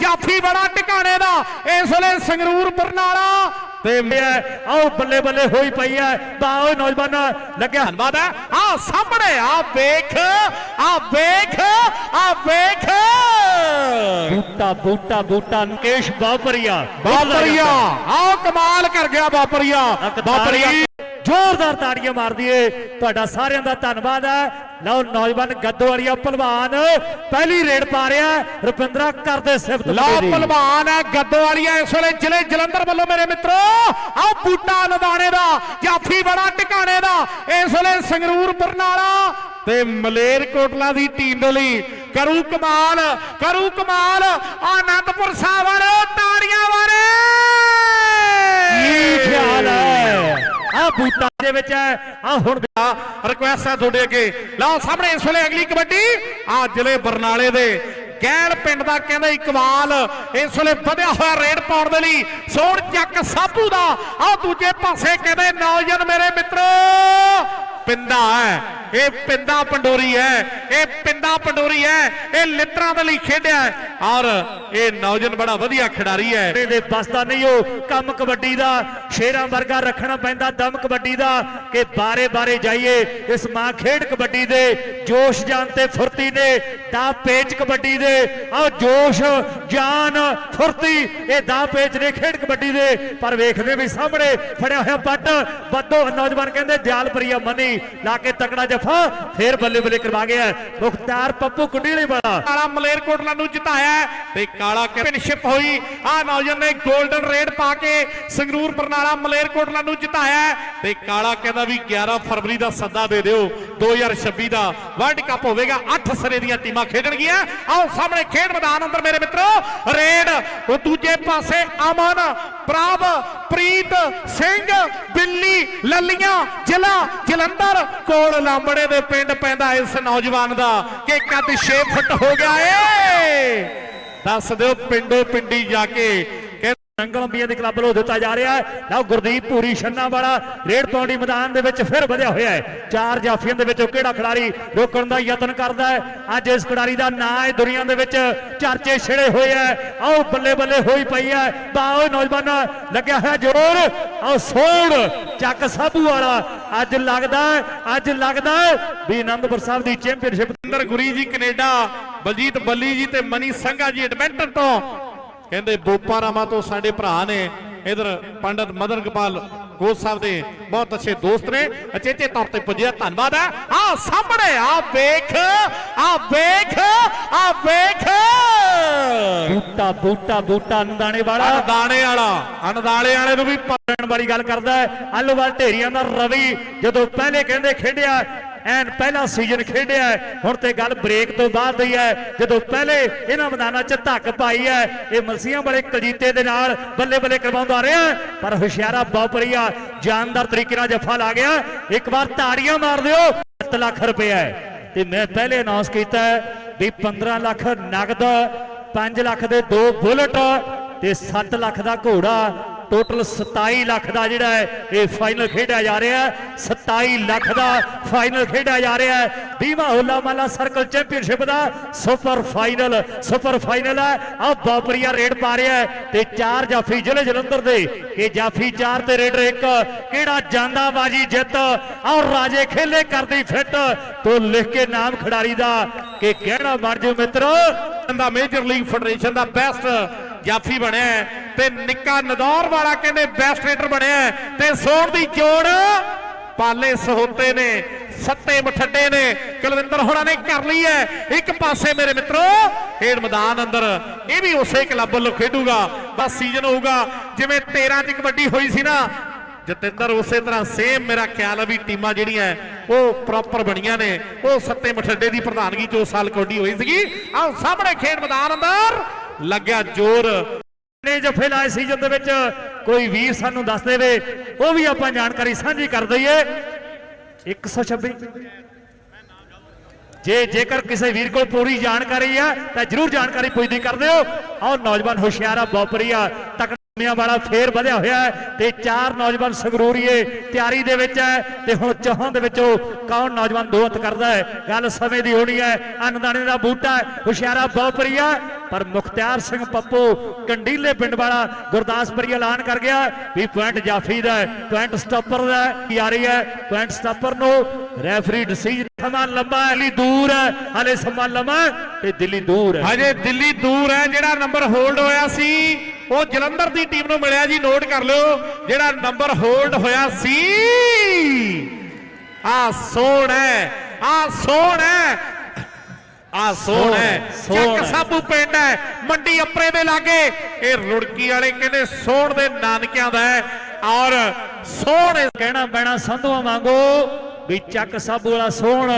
ਜਾਫੀ ਬੜਾ ਟਿਕਾਣੇ ਦਾ। ਇਸ ਵੇਲੇ ਸੰਗਰੂਰ ਬਰਨਾਲਾ। ਤੇ ਆਓ ਬੱਲੇ ਬੱਲੇ ਹੋਈ ਪਈ ਹੈ ਤਾਂ ਉਹ ਨੌਜਵਾਨ ਲੱਗਿਆ ਧੰਨਵਾਦ ਹੈ ਆ ਸਾਹਮਣੇ ਆ ਵੇਖ ਆ ਵੇਖ ਆ ਵੇਖ। ਬੂਟਾ ਬੂਟਾ ਬੂਟਾ ਨਕੇਸ਼ ਬਾਪਰੀਆ ਬਾਪਰੀਆ ਆਓ ਕਮਾਲ ਕਰ ਗਿਆ ਬਾਪਰੀਆ ਬਾਪਰੀਆ ਜ਼ੋਰਦਾਰ ਤਾੜੀਆਂ ਮਾਰ ਦਈਏ ਤੁਹਾਡਾ ਸਾਰਿਆਂ ਦਾ ਧੰਨਵਾਦ ਹੈ ਲਓ ਨੌਜਵਾਨ ਗੱਦੋਵਾਲੀਆ ਪਹਿਲਵਾਨ ਪਹਿਲੀ ਰੇਡ ਪਾ ਰਿਹਾ। ਰੁਪਿੰਦਰਾ ਕਰਦੇ ਸਿਫਤ ਲਓ। ਪਹਿਲਵਾਨ ਹੈ ਗੱਦੋਵਾਲੀਆ ਇਸ ਵੇਲੇ ਜ਼ਿਲ੍ਹੇ ਜਲੰਧਰ ਵੱਲੋਂ ਮੇਰੇ ਮਿੱਤਰੋ ਆਹ ਬੂਟਾ ਲਦਾਣੇ ਦਾ ਜਾਫੀ ਬੜਾ ਟਿਕਾਣੇ ਦਾ ਇਸ ਵੇਲੇ ਸੰਗਰੂਰ ਬਰਨਾਲਾ ਤੇ ਮਲੇਰ ਕੋਟਲਾ ਦੀ ਟੀਮ ਦੇ ਲਈ ਕਰੂ ਕਮਾਲ ਕਰੂ ਕਮਾਲ ਆਨੰਦਪੁਰ ਸਾਹਿਬ ਵਾਲੇ ਤਾੜੀਆਂ ਵਾਲੇ ਕੀ ਖਿਆਲ ਹੈ ਆ ਬੂਟਾ ਦੇ ਵਿੱਚ ਹੈ। ਆ ਹੁਣ ਰਿਕੁਐਸਟ ਹੈ ਤੁਹਾਡੇ ਅੱਗੇ। ਲਓ ਸਾਹਮਣੇ ਇਸ ਵੇਲੇ ਅਗਲੀ ਕਬੱਡੀ। ਆ ਜ਼ਿਲ੍ਹੇ ਬਰਨਾਲੇ ਦੇ ਗੈਲ ਪਿੰਡ ਦਾ ਕਹਿੰਦਾ ਇਕਬਾਲ, ਇਸ ਵੇਲੇ ਵਧਿਆ ਹੋਇਆ ਰੇਡ ਪਾਉਣ ਦੇ ਲਈ। ਸੋਹਣ ਚੱਕ ਸਾਬੂ ਦਾ। ਆ ਦੂਜੇ ਪਾਸੇ ਕਹਿੰਦੇ, ਨੌਜਵਾਨ ਮੇਰੇ ਮਿੱਤਰੋ, ਪਿੰਦਾ ਹੈ। ਇਹ ਪਿੰਦਾ ਪੰਡੋਰੀ ਹੈ, ਇਹ ਪਿੰਦਾ ਪੰਡੋਰੀ ਹੈ, ਇਹ ਲਿੱਤਰਾਂ ਦੇ ਲਈ ਖੇਡਿਆ ਔਰ ਇਹ ਨੌਜਵਾਨ ਬੜਾ ਵਧੀਆ ਖਿਡਾਰੀ ਹੈ। ਦੇ ਬਸਦਾ ਨਹੀਂ ਉਹ, ਕੰਮ ਕਬੱਡੀ ਦਾ, ਸ਼ੇਰਾਂ ਵਰਗਾ ਰੱਖਣਾ ਪੈਂਦਾ ਦਮ ਕਬੱਡੀ ਦਾ, ਕਿ ਬਾਰੇ ਬਾਰੇ ਜਾਈਏ। ਇਸ ਮਾਂ ਖੇਡ ਕਬੱਡੀ ਦੇ, ਜੋਸ਼ ਜਾਨ ਤੇ ਫੁਰਤੀ ਨੇ ਦਾ ਪੇਚ ਕਬੱਡੀ ਦੇ। ਆਹ ਜੋਸ਼, ਜਾਨ, ਫੁਰਤੀ, ਇਹ ਦਾ ਪੇਚ ਨੇ ਖੇਡ ਕਬੱਡੀ ਦੇ। ਪਰ ਵੇਖਦੇ ਵੀ ਸਾਹਮਣੇ ਫੜਿਆ ਹੋਇਆ ਪੱਟ ਬੱਦੋ ਨੌਜਵਾਨ ਕਹਿੰਦੇ ਦਿਆਲਪਰੀਆ ਮਨੀ, ਲਾ ਕੇ ਤਕੜਾ ਜਫਾ ਫੇਰ ਬੱਲੇ ਬੱਲੇ ਕਰਵਾ ਗਿਆ। ਮੁਖਤਾਰ ਪੱਪੂ ਕੁੰਡੀਲੇ ਵਾਲਾ ਕਾਲਾ ਮਲੇਰਕੋਟਲਾ ਨੂੰ ਜਿਤਾਇਆ ਤੇ ਕਾਲਾ ਕੈਪਟਨਸ਼ਿਪ ਹੋਈ। ਆ ਨੌਜਵਾਨ ਨੇ 골ਡਨ ਰੇਡ ਪਾ ਕੇ ਸੰਗਰੂਰ ਬਰਨਾਲਾ ਮਲੇਰਕੋਟਲਾ ਨੂੰ ਜਿਤਾਇਆ ਤੇ ਕਾਲਾ ਕਹਿੰਦਾ ਵੀ 11 ਫਰਵਰੀ ਦਾ ਸੱਦਾ ਦੇ ਦਿਓ। 2026 ਦਾ ਵਰਲਡ ਕੱਪ ਹੋਵੇਗਾ। 8 ਸਰੇ ਦੀਆਂ ਟੀਮਾਂ ਖੇਡਣਗੀਆਂ। ਆਓ ਸਾਹਮਣੇ ਖੇਡ ਮੈਦਾਨ ਅੰਦਰ ਮੇਰੇ ਮਿੱਤਰੋ। ਰੇਡ ਉਹ ਦੂਜੇ ਪਾਸੇ ਅਮਨ, ਪ੍ਰਭ, ਪ੍ਰੀਤ ਸਿੰਘ, ਬਿੱਲੀ ਲੱਲੀਆਂ ਜ਼ਿਲ੍ਹਾ ਜਲੰਧਰ ਕੋਲ ਲਾਂਬੜੇ ਦੇ ਪਿੰਡ ਪੈਂਦਾ ਇਸ ਨੌਜਵਾਨ ਦਾ ਕਿ ਕੱਦ 6 ਫੁੱਟ ਹੋ ਗਿਆ ਏ। ਦੱਸ ਦਿਓ ਪਿੰਡੋ ਪਿੰਡੀ ਜਾ ਕੇ ਅੰਗਲੰਬੀਆਂ ਦੇ ਕਲੱਬ ਵੱਲੋਂ ਦਿੱਤਾ ਜਾ ਰਿਹਾ ਹੈ। ਲਓ, ਗੁਰਦੀਪ ਪੂਰੀ ਛੰਨਾ ਵਾਲਾ ਰੇਡ ਪੌਂਡੀ ਮੈਦਾਨ ਦੇ ਵਿੱਚ ਫਿਰ ਵਧਿਆ ਹੋਇਆ ਹੈ। ਚਾਰ ਜਾਫੀਆਂ ਦੇ ਵਿੱਚੋਂ ਕਿਹੜਾ ਖਿਡਾਰੀ ਰੋਕਣ ਦਾ ਯਤਨ ਕਰਦਾ ਹੈ? ਅੱਜ ਇਸ ਖਿਡਾਰੀ ਦਾ ਨਾਂ ਹੈ ਦੁਨੀਆ ਦੇ ਵਿੱਚ। ਚਰਚੇ ਛਿੜੇ ਹੋਏ ਹੈ। ਆਓ ਬੱਲੇ ਬੱਲੇ ਹੋਈ ਪਈ ਹੈ। ਬਾਓ ਨੌਜਵਾਨ, ਲੱਗਿਆ ਹੋਇਆ ਜ਼ੋਰ। ਆਓ ਸੋੜ ਚੱਕ ਸਾਬੂ ਵਾਲਾ। ਅੱਜ ਲੱਗਦਾ ਅੱਜ ਲੱਗਦਾ ਵੀ ਆਨੰਦਪੁਰ ਸਾਹਿਬ ਦੀ ਚੈਂਪੀਅਨਸ਼ਿਪ ਅੰਦਰ ਗੁਰੀ ਜੀ ਕੈਨੇਡਾ, ਬਲਜੀਤ ਬੱਲੀ ਜੀ ਤੇ ਮਨੀ ਸੰਘਾ ਜੀ ਐਡਮਿੰਟਨ ਤੋਂ ਕਹਿੰਦੇ ਬੋਪਾਰਾਮਾ ਤੋਂ ਸਾਡੇ ਭਰਾ ਨੇ ਇਧਰ ਪੰਡਤ ਮਦਨ ਗੋਪਾਲ ਗੋਸ ਸਾਹਿਬ ਦੇ ਬਹੁਤ ਅੱਛੇ ਦੋਸਤ ਨੇ। ਅਚੇਚੇ ਤੌਰ ਤੇ ਪੁੱਜਿਆ ਧੰਨਵਾਦ ਹੈ। ਆ ਸਾਹਮਣੇ ਆ ਵੇਖ ਆ ਵੇਖ ਆ ਵੇਖ। ਬੂਟਾ ਬੂਟਾ ਬੂਟਾ ਨੰਦਾਣੇ ਵਾਲਾ। ਅਨਦਾਣੇ ਵਾਲਾ ਅਨਦਾਲੇ ਵਾਲੇ ਨੂੰ ਵੀ ਕਰਨ ਵਾਲੀ ਗੱਲ ਕਰਦਾ ਹੈ। ਅੱਲੋਵਾਲ ਢੇਰੀਆਂ ਦਾ ਰਵੀ ਜਦੋਂ ਪਹਿਲੇ ਕਹਿੰਦੇ ਖੇਡਿਆ ਐਨ ਪਹਿਲਾ ਸੀਜ਼ਨ ਖੇਡਿਆ ਹੈ, ਹੁਣ ਤੇ ਗੱਲ ਬ੍ਰੇਕ ਤੋਂ ਬਾਅਦ ਦੀ ਹੈ ਜਦੋਂ ਪਹਿਲੇ ਇਹਨਾਂ ਮੈਦਾਨਾਂ 'ਚ ਧੱਕ ਪਾਈ ਹੈ ਇਹ ਮਲਸੀਆਂ ਵਾਲੇ ਕਲਜੀਤੇ ਦੇ ਨਾਲ ਬੱਲੇ ਬੱਲੇ ਕਰਵਾਉਂਦਾ ਰਿਹਾ ਪਰ ਹੁਸ਼ਿਆਰਾ ਬਾਪਰੀਆ ਜਾਨਦਾਰ ਤਰੀਕੇ ਨਾਲ ਜੱਫਾ ਲਾ ਗਿਆ ਇੱਕ ਵਾਰ ਤਾੜੀਆਂ ਮਾਰ ਦਿਓ 7 ਲੱਖ ਰੁਪਇਆ ਹੈ। ਤੇ ਮੈਂ ਪਹਿਲੇ ਅਨਾਉਂਸ ਕੀਤਾ ਵੀ 15 ਲੱਖ ਨਗਦ 5 ਲੱਖ ਦੇ ਦੋ ਬੁਲਟ ਤੇ 7 ਲੱਖ ਦਾ ਘੋੜਾ ਟੋਟਲ 27 ਲੱਖ ਦਾ ਜਿਹੜਾ ਹੈ, ਇਹ ਫਾਈਨਲ ਖੇਡਿਆ ਜਾ ਰਿਹਾ ਹੈ। 27 ਲੱਖ ਦਾ ਫਾਈਨਲ ਖੇਡਿਆ ਜਾ ਰਿਹਾ ਹੈ। ਬੀਮਾ ਹੋਲਾ ਮਾਲਾ ਸਰਕਲ ਚੈਂਪੀਅਨਸ਼ਿਪ ਦਾ ਸੁਪਰ ਫਾਈਨਲ ਸੁਪਰ ਫਾਈਨਲ ਹੈ। ਆ ਬਾਪਰੀਆ ਰੇਡ ਪਾ ਰਿਹਾ ਹੈ ਤੇ ਚਾਰ ਜਾਫੀ ਜ਼ਿਲ੍ਹੇ ਜਲੰਧਰ ਦੇ। ਇਹ ਜਾਫੀ ਚਾਰ ਤੇ ਰੇਡਰ ਇੱਕ, ਕਿਹੜਾ ਜਾਂਦਾ ਬਾਜੀ ਜਿੱਤ? ਔਰ ਰਾਜੇ ਖੇਲੇ ਕਰਦੀ ਫਿੱਟ। ਤੋਂ ਲਿਖ ਕੇ ਨਾਮ ਖਿਡਾਰੀ ਦਾ ਕਿ ਕਹਿਣਾ ਬਣ ਜਾਓ ਮਿੱਤਰੋ ਦਾ ਮੇਜਰ ਲੀਗ ਫੈਡਰੇਸ਼ਨ ਦਾ ਬੈਸਟ ਜਾਫੀ ਬਣਿਆ ਹੈ। ਤੇ ਨਿੱਕਾ ਨਦੌਰ ਵਾਲਾ ਕਹਿੰਦੇ ਬੈਸਟ ਰੇਡਰ ਬਣਿਆ ਤੇ ਸੋਣ ਦੀ ਜੋੜ ਪਾਲੇ ਸਹੋਤੇ ਨੇ, ਸੱਤੇ ਮਠੱਡੇ ਨੇ, ਕੁਲਵਿੰਦਰ ਹੋਣਾ ਨੇ ਕਰ ਲਈ ਹੈ। ਇੱਕ ਪਾਸੇ ਮੇਰੇ ਮਿੱਤਰੋ, ਖੇਡ ਮੈਦਾਨ ਅੰਦਰ, ਇਹ ਵੀ ਉਸੇ ਕਲੱਬ ਵੱਲੋਂ ਖੇਡੂਗਾ, ਬਸ ਸੀਜ਼ਨ ਹੋਊਗਾ। ਜਿਵੇਂ 13 ਚ ਕਬੱਡੀ ਹੋਈ ਸੀ ਨਾ, ਜਤਿੰਦਰ ਉਸੇ ਤਰ੍ਹਾਂ ਸੇਮ ਮੇਰਾ ਖਿਆਲ ਹੈ ਵੀ ਟੀਮਾਂ ਜਿਹੜੀਆਂ ਉਹ ਪ੍ਰੋਪਰ ਬਣੀਆਂ ਨੇ। ਉਹ ਸੱਤੇ ਮਠੱਡੇ ਦੀ ਪ੍ਰਧਾਨਗੀ ਚ ਉਸ ਸਾਲ ਕਬੱਡੀ ਹੋਈ ਸੀਗੀ। ਆਹ ਸਾਹਮਣੇ ਖੇਡ ਮੈਦਾਨ ਅੰਦਰ, ਲੱਗਿਆ ਜ਼ੋਰ। ਨੇ ਜਫੇ ਲਾਏ ਸੀਜ਼ਨ ਦੇ ਵਿੱਚ, ਕੋਈ ਵੀਰ ਸਾਨੂੰ ਦੱਸ ਦੇਵੇ, ਉਹ ਵੀ ਆਪਾਂ ਜਾਣਕਾਰੀ ਸਾਂਝੀ ਕਰ ਦਈਏ। 126 ਜੇ ਜੇਕਰ ਕਿਸੇ ਵੀਰ ਕੋਲ ਪੂਰੀ ਜਾਣਕਾਰੀ ਆ, ਤਾਂ ਜਰੂਰ ਜਾਣਕਾਰੀ ਪੁੱਛਦੀ ਕਰ ਦਿਓ। ਆਹ ਨੌਜਵਾਨ ਹੁਸ਼ਿਆਰਾ ਆ ਤਕੜਾ ਮੀਆਂ ਵਾਲਾ ਫੇਰ ਵਧਿਆ ਹੋਇਆ ਹੈ ਤੇ ਚਾਰ ਨੌਜਵਾਨ ਸੰਗਰੂਰੀਏ ਤਿਆਰੀ ਦੇ ਵਿੱਚ ਹੈ ਤੇ ਹੁਣ ਚੌਹਾਂ ਦੇ ਵਿੱਚੋਂ ਕੌਣ ਨੌਜਵਾਨ ਦੋ ਕਰਦਾ ਹੈ? ਗੱਲ ਸਮੇਂ ਦੀ ਹੋਣੀ ਹੈ। ਅੰਨਦਾਣੇ ਦਾ ਬੂਟਾ ਹੈ, ਹੁਸ਼ਿਆਰਾ ਬਹੁਪਰੀਆ ਪਰ ਮੁਖਤਿਆਰ ਸਿੰਘ ਪੱਪੂ ਕੰਡੀਲੇ ਪਿੰਡ ਵਾਲਾ ਗੁਰਦਾਸਪੁਰੀ ਐਲਾਨ ਕਰ ਗਿਆ ਵੀ ਪੁਆਇੰਟ ਜਾਫੀ ਦਾ ਪੁਆਇੰਟ ਸਟਾਪਰ ਦਾ ਕੀ ਆ ਰਹੀ ਹੈ? ਪੁਆਇੰਟ ਸਟਾਪਰ ਨੂੰ ਰੈਫਰੀ ਡਿਸੀਜਨ ਸਮਾਂ ਲੰਬਾ ਹੈ ਦੂਰ ਹੈ, ਹਲੇ ਸਮਾਂ ਲੰਮਾ ਤੇ ਦਿੱਲੀ ਦੂਰ ਹੈ। ਹਜੇ ਦਿੱਲੀ ਦੂਰ ਹੈ ਜਿਹੜਾ ਨੰਬਰ ਹੋਲਡ ਹੋਇਆ ਸੀ। ਉਹ ਜਲੰਧਰ ਦੀ ਟੀਮ ਨੂੰ ਮਿਲਿਆ ਜੀ ਨੋਟ ਕਰ ਲਿਓ ਜਿਹੜਾ ਨੰਬਰ ਹੋਲਡ ਹੋਇਆ ਸੀ। ਆ ਸੋਹਣ ਆ ਸੋਹਣ ਹੈ। ਆ ਸੋਹਣ ਹੈ ਚੱਕ। ਸਾਬੂ ਪਿੰਡ ਹੈ ਮੰਡੀ ਅੱਪਰੇ ਦੇ ਲਾਗੇ। ਇਹ ਰੁੜਕੀ ਵਾਲੇ ਕਹਿੰਦੇ ਸੋਹਣ ਦੇ ਨਾਨਕਿਆਂ ਦਾ ਔਰ ਸੋਹਣ ਕਹਿਣਾ ਪੈਣਾ ਸੰਧੂਆਂ ਵਾਂਗੂ ਵੀ ਚੱਕ ਸਾਬੂ ਵਾਲਾ ਸੋਹਣ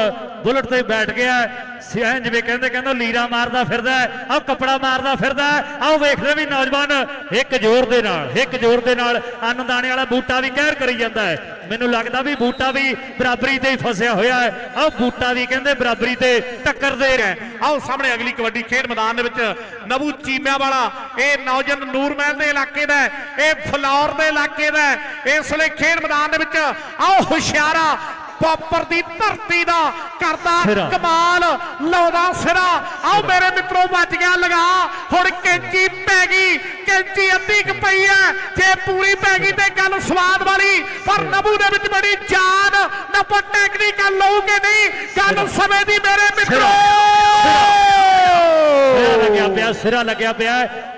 ਬੁਲਟ ਤੇ ਬੈਠ ਗਿਆ। ਸਿਆਂ ਜਿਵੇਂ ਕਹਿੰਦੇ ਕਹਿੰਦੇ ਲੀਰਾ ਮਾਰਦਾ ਫਿਰਦਾ ਆਹ ਕੱਪੜਾ ਮਾਰਦਾ ਫਿਰਦਾ ਆਹ ਵੇਖਦੇ ਵੀ ਨੌਜਵਾਨ ਇੱਕ ਜ਼ੋਰ ਦੇ ਨਾਲ, ਇੱਕ ਜ਼ੋਰ ਦੇ ਨਾਲ ਅੰਨਦਾਣੇ ਵਾਲਾ ਬੂਟਾ ਵੀ ਕਹਿਰ ਕਰੀ ਜਾਂਦਾ ਹੈ। ਮੈਨੂੰ ਲੱਗਦਾ ਵੀ ਬੂਟਾ ਵੀ ਬਰਾਬਰੀ ਤੇ ਹੀ ਫਸਿਆ ਹੋਇਆ ਹੈ। ਆਹ ਬੂਟਾ ਵੀ ਕਹਿੰਦੇ ਬਰਾਬਰੀ ਤੇ ਟੱਕਰ ਦੇ ਰਿਹਾ ਆਓ ਸਾਹਮਣੇ ਅਗਲੀ ਕਬੱਡੀ ਖੇਡ ਮੈਦਾਨ ਦੇ ਵਿੱਚ ਨਬੂ ਚੀਮਿਆਂ ਵਾਲਾ, ਇਹ ਨੌਜਵਾਨ ਨੂਰਮਹਿਲ ਦੇ ਇਲਾਕੇ ਦਾ ਇਹ ਫਲੌਰ ਦੇ ਇਲਾਕੇ ਦਾ ਇਸ ਵੇਲੇ ਖੇਡ ਮੈਦਾਨ ਦੇ ਵਿੱਚ ਆਓ ਹੁਸ਼ਿਆਰਾ ਪੌਪਰ ਦੀ ਧਰਤੀ ਦਾ ਕਰਦਾ। ਕਮਾਲ ਲਾਉਂਦਾ ਸਿਰਾ। ਆਓ ਮੇਰੇ ਮਿੱਤਰੋ ਵੱਜ ਗਿਆ ਲਗਾ। ਹੁਣ ਕੈਂਚੀ ਪੈ ਗਈ। ਕੈਂਚੀ ਅੱਧੀ ਕੁ ਪਈ ਹੈ ਜੇ ਪੂਰੀ ਪੈ ਗਈ ਤੇ ਗੱਲ ਸਵਾਦ ਵਾਲੀ। ਪਰ ਨਬੂ ਦੇ ਵਿੱਚ ਬੜੀ ਜਾਨ। ਨੱਪਾ ਟੈਕਨੀਕਲ ਲਊਗੇ ਨਹੀਂ। ਗੱਲ ਸਮੇਂ ਦੀ ਮੇਰੇ ਮਿੱਤਰੋ। ਸਿਰਾ ਲੱਗਿਆ ਪਿਆ ਸਿਰਾ ਲੱਗਿਆ ਪਿਆ।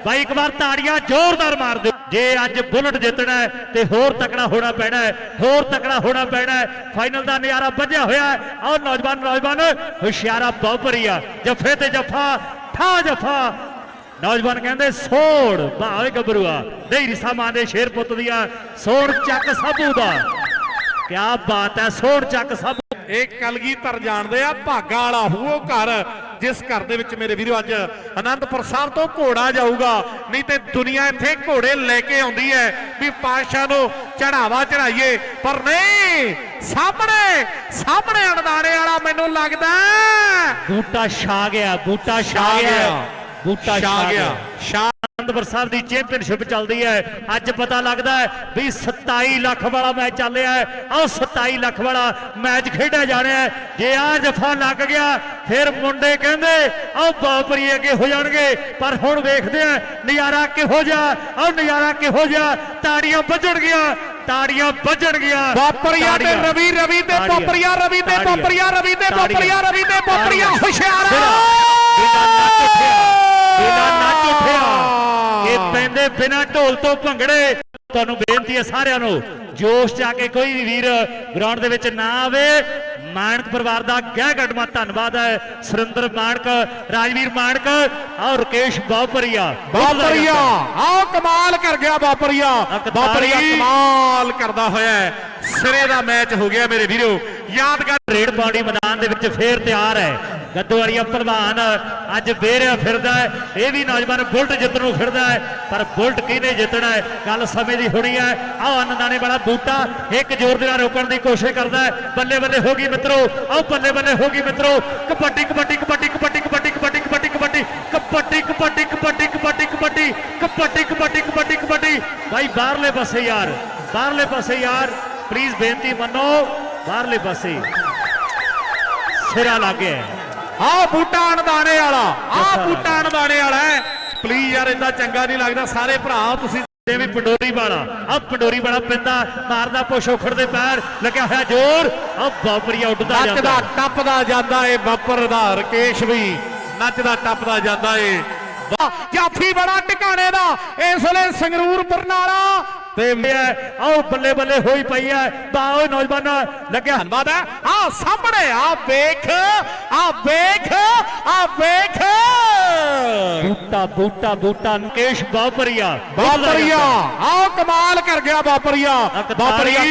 ਬਾਈ ਇੱਕ ਵਾਰ ਤਾੜੀਆਂ ਜ਼ੋਰਦਾਰ ਮਾਰ ਦਿਓ। ਜੇ ਅੱਜ ਬੁਲਟ ਜਿੱਤਣਾ ਤੇ ਹੋਰ ਤਕੜਾ ਹੋਣਾ ਪੈਣਾ ਹੋਰ ਤਕੜਾ ਹੋਣਾ ਪੈਣਾ ਫਾਈਨਲ ਦਾ ਨਜ਼ਾਰਾ ਵੱਜਿਆ ਹੋਇਆ ਹੈ। ਆਹ ਨੌਜਵਾਨ ਨੌਜਵਾਨ, ਹੁਸ਼ਿਆਰਾ ਬਹੁਪਰੀਆ, ਜੱਫੇ ਤੇ ਜੱਫਾ ਠਾ ਜੱਫਾ। ਨੌਜਵਾਨ ਕਹਿੰਦੇ, ਸੋੜ, ਭਾਵੇਂ ਗੱਭਰੂਆ, ਨਹੀਂ ਰਿਸਾ ਮਾਂ ਦੇ ਸ਼ੇਰ ਪੁੱਤ ਦੀਆਂ, ਸੋੜ ਚੱਕ ਸਾਬੂ ਦਾ। ਕਿਆ ਬਾਤ ਹੈ, ਸੋੜ ਚੱਕ ਸਾਬੂ। ਇਹ ਕਲਗੀਧਰ ਜਾਣਦੇ ਆ, ਭਾਗਾ ਵਾਲਾ ਹੂ ਉਹ ਘਰ। ਜਿਸ ਘਰ ਦੇ ਵਿੱਚ ਮੇਰੇ ਵੀਰੋ ਅੱਜ ਅਨੰਦਪੁਰ ਸਾਹਿਬ ਤੋਂ ਘੋੜਾ ਜਾਊਗਾ ਨਹੀਂ ਤੇ ਦੁਨੀਆ ਇੱਥੇ ਘੋੜੇ ਲੈ ਕੇ ਆਉਂਦੀ ਹੈ ਵੀ ਪਾਸ਼ਾ ਨੂੰ ਚੜਾਵਾ ਚੜਾਈਏ ਪਰ ਨਹੀਂ ਸਾਹਮਣੇ ਸਾਹਮਣੇ ਅਣਦਾਣੇ ਵਾਲਾ ਮੈਨੂੰ ਲੱਗਦਾ। ਬੂਟਾ ਛਾ ਗਿਆ ਬੂਟਾ ਛਾ ਗਿਆ। ਬੂਟਾ ਛਾ ਗਿਆ ਛਾ ਆਨੰਦਪੁਰ ਸਾਹਿਬ ਦੀ ਚੈਂਪੀਅਨਸ਼ਿਪ ਚੱਲਦੀ ਹੈ ਅੱਜ ਪਤਾ ਲੱਗਦਾ ਹੈ ਵੀ 27 ਲੱਖ ਵਾਲਾ ਮੈਚ ਚੱਲ ਰਿਹਾ ਹੈ ਆਹ 27 ਲੱਖ ਵਾਲਾ ਮੈਚ ਖੇਡਿਆ ਜਾ ਰਿਹਾ ਹੈ ਜੇ ਆ ਜਫਾ ਲੱਗ ਗਿਆ ਫਿਰ ਮੁੰਡੇ ਕਹਿੰਦੇ ਆਹ ਬਾਪਰੀ ਅੱਗੇ ਹੋ ਜਾਣਗੇ ਪਰ ਹੁਣ ਵੇਖਦੇ ਆ ਨਜ਼ਾਰਾ ਕਿਹੋ ਜਿਹਾ ਆਹ ਨਜ਼ਾਰਾ ਕਿਹੋ ਜਿਹਾ ਤਾੜੀਆਂ ਵੱਜਣਗੀਆਂ ਤਾੜੀਆਂ ਵੱਜਣਗੀਆਂ ਬਾਪਰੀਆ ਤੇ। ਰਵੀ ਰਵੀ ਤੇ। ਪੋਪਰੀਆ ਰਵੀ ਤੇ। ਪੋਪਰੀਆ ਰਵੀ ਤੇ। ਪੋਪਰੀਆ ਰਵੀ ਤੇ ਤਾੜੀਆਂ। ਹੁਸ਼ਿਆਰਾ ਬਿਨਾਂ ਨੱਚ ਉੱਠਿਆ ਬਿਨਾਂ ਨੱਚ ਉੱਠਿਆ ਇਹ ਪੈਂਦੇ ਬਿਨਾਂ ਢੋਲ ਤੋਂ ਭੰਗੜੇ। ਤੁਹਾਨੂੰ ਬੇਨਤੀ ਹੈ ਸਾਰਿਆਂ ਨੂੰ ਜੋਸ਼ ਚ ਆ ਕੇ ਕੋਈ ਵੀ ਵੀਰ ਗਰਾਊਂਡ ਦੇ ਵਿੱਚ ਨਾ ਆਵੇ। ਮਾਨਕ ਪਰਿਵਾਰ ਦਾ ਗਹਿ ਗੜਮਾ ਧੰਨਵਾਦ ਹੈ। ਸੁਰਿੰਦਰ ਮਾਨਕ ਰਾਜਵੀਰ ਮਾਨਕ ਔਰ ਰਕੇਸ਼ ਬਾਉਪਰੀਆ ਬਾਪਰੀਆ ਆਓ ਕਮਾਲ ਕਰ ਗਿਆ ਬਾਪਰੀਆ। ਬਾਪਰੀਆ ਕਮਾਲ ਕਰਦਾ ਹੋਇਆ। ਸਿਰੇ ਦਾ ਮੈਚ ਹੋ ਗਿਆ ਮੇਰੇ ਵੀਰੋ। ਯਾਦਗਾਰ ਰੇਡ ਬਾਡੀ ਮੈਦਾਨ ਦੇ ਵਿੱਚ ਫੇਰ ਤਿਆਰ ਹੈ। ਗੱਦੂ ਗੱਦੋਵਾਲੀਆ ਪ੍ਰਧਾਨ ਅੱਜ ਬੇਰਿਆ ਫਿਰਦਾ ਹੈ ਇਹ ਵੀ ਨੌਜਵਾਨ ਬੁਲਟ ਜਿੱਤਣ ਨੂੰ ਫਿਰਦਾ ਹੈ ਪਰ ਬੁਲਟ ਕਿਹਨੇ ਜਿੱਤਣਾ ਹੈ ਗੱਲ ਸਮੇਂ ਦੀ ਹੋਣੀ ਹੈ ਆਹ ਅੰਨਦਾਨੇ ਵਾਲਾ ਬੂਟਾ ਇੱਕ ਜ਼ੋਰ ਦੇ ਨਾਲ ਰੋਕਣ ਦੀ ਕੋਸ਼ਿਸ਼ ਕਰਦਾ ਹੈ ਬੱਲੇ ਬੱਲੇ ਹੋ ਗਈ ਮਿੱਤਰੋ ਆਹ ਬੱਲੇ ਬੱਲੇ ਹੋ ਗਈ ਮਿੱਤਰੋ ਕਬੱਡੀ ਕਬੱਡੀ ਕਬੱਡੀ ਕਬੱਡੀ ਕਬੱਡੀ ਕਬੱਡੀ ਕਬੱਡੀ ਕਬੱਡੀ ਕਬੱਡੀ ਕਬੱਡੀ ਕਬੱਡੀ ਕਬੱਡੀ ਕਬੱਡੀ ਕਬੱਡੀ ਕਬੱਡੀ ਕਬੱਡੀ ਕਬੱਡੀ ਭਾਈ ਬਾਹਰਲੇ ਪਾਸੇ ਯਾਰ ਬਾਹਰਲੇ ਪਾਸੇ ਯਾਰ ਪਲੀਜ਼ ਬੇਨਤੀ ਮੰਨੋ ਬਾਹਰਲੇ ਪਾਸੇ ਸਿਰਾ ਲੱਗ ਗਿਆ ਆਹ ਬੂਟਾ ਅਣਦਾਣੇ ਵਾਲਾ ਆਹ ਬੂਟਾ ਅਣਦਾਣੇ ਵਾਲਾ ਪਲੀਜ਼ ਯਾਰ ਇਦਾਂ ਚੰਗਾ ਨਹੀਂ ਲੱਗਦਾ। ਸਾਰੇ ਭਰਾ ਤੁਸੀਂ ਤੇ ਵੀ ਪੰਡੋਰੀ ਵਾਲਾ ਆ ਪੰਡੋਰੀ ਵਾਲਾ ਪਿੰਦਾ ਮਾਰਦਾ ਪੁਸ਼ੋਖੜ ਦੇ ਪੈਰ ਲੱਗਿਆ ਹੋਇਆ ਜ਼ੋਰ। ਆ ਬਾਪਰੀਆ ਉੱਡਦਾ ਨੱਚਦਾ ਜਾਂਦਾ ਟੱਪਦਾ ਜਾਂਦਾ ਏ ਬੱਪਰ ਦਾ ਰਕੇਸ਼ ਵੀ। ਨੱਚਦਾ ਟੱਪਦਾ ਜਾਂਦਾ ਏ। ਵਾਹ, ਜਾਫੀ ਬੜਾ ਟਿਕਾਣੇ ਦਾ। ਇਸ ਵੇਲੇ ਸੰਗਰੂਰ ਬਰਨਾਲਾ। ਤੇ ਆਓ ਬੱਲੇ ਬੱਲੇ ਹੋਈ ਪਈ ਹੈ ਬਾਓ ਨੌਜਵਾਨ ਲੱਗਿਆ ਧੰਨਵਾਦ ਆ ਸਾਹਮਣੇ ਆ ਵੇਖ। ਆ ਵੇਖ ਆ ਵੇਖ। ਬੂਟਾ ਬੂਟਾ ਬੂਟਾ ਨਕੇਸ਼ ਬਾਪਰੀਆ ਬਾਪਰੀਆ ਆਓ ਕਮਾਲ ਕਰ ਗਿਆ ਬਾਪਰੀਆ ਬਾਪਰੀਆ